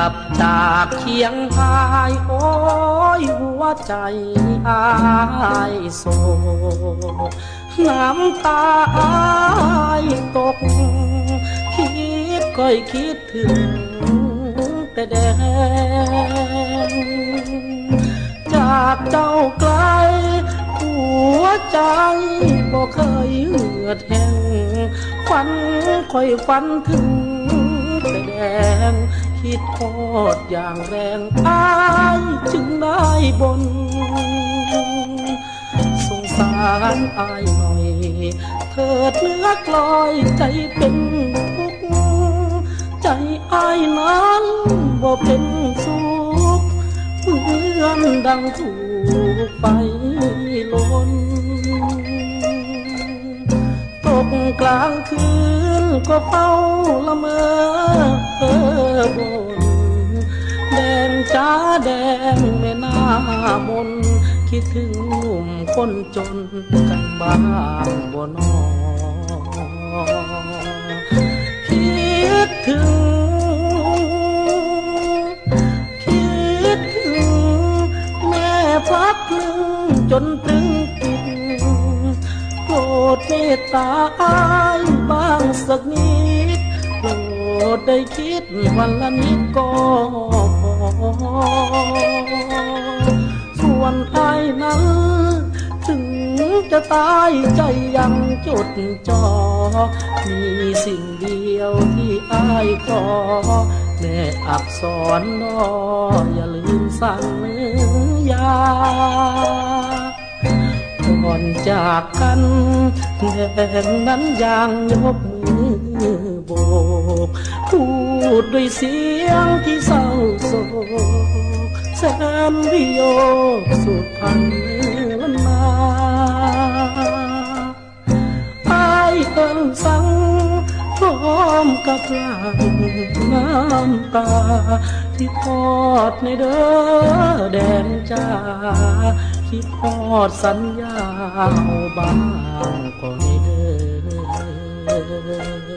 ลับจากเคียงพายโอ้ยหัวใจอายโศกน้ำตาอายตก คิดค่อยคิดถึงแต่แดงจากเจ้าไกล หัวใจบ่เคยเหือดแห้งฝันค่อยฝันถึง คิดโทอดอย่างแรงอายจึงได้บน สงสารอายหน่อย เถิดเนื้อกลอยใจเป็นทุกข์ใจอายนั้นบ่เป็นสุขเหมือนดังถูกไฟลนตกกลางคืน ก็เฝ้าละเมอเออบนแดงจ้าแดงแม่หน้ามนคิดถึงหนุ่มคนจนกันบ้างบ่นอคิดถึง คิดถึง แม่พักหนึ่งจนถึงติดโปรดเมตตาอายบ้า งสักนิดโปรดได้คิดวันละนิดก็พอ ส่วนอายนั้น ถึงจะตายใจยังจดจอ่อมีสิ่งเดียวที่อายขอแม่อักษรนออย่าลืมสั่งยา ก่อนจากกันแดงนั้นยังยกมือโบกพูดด้วยเสียงที่เศร้าโศกแสนวิโยกสุดพันล้นนาอายเอิงสังพร้อมกับลังน้ำตา ที่ทอดในเด้อแดนจ้า คิดทอดสัญญาเอาบ้างก็ในเด้อ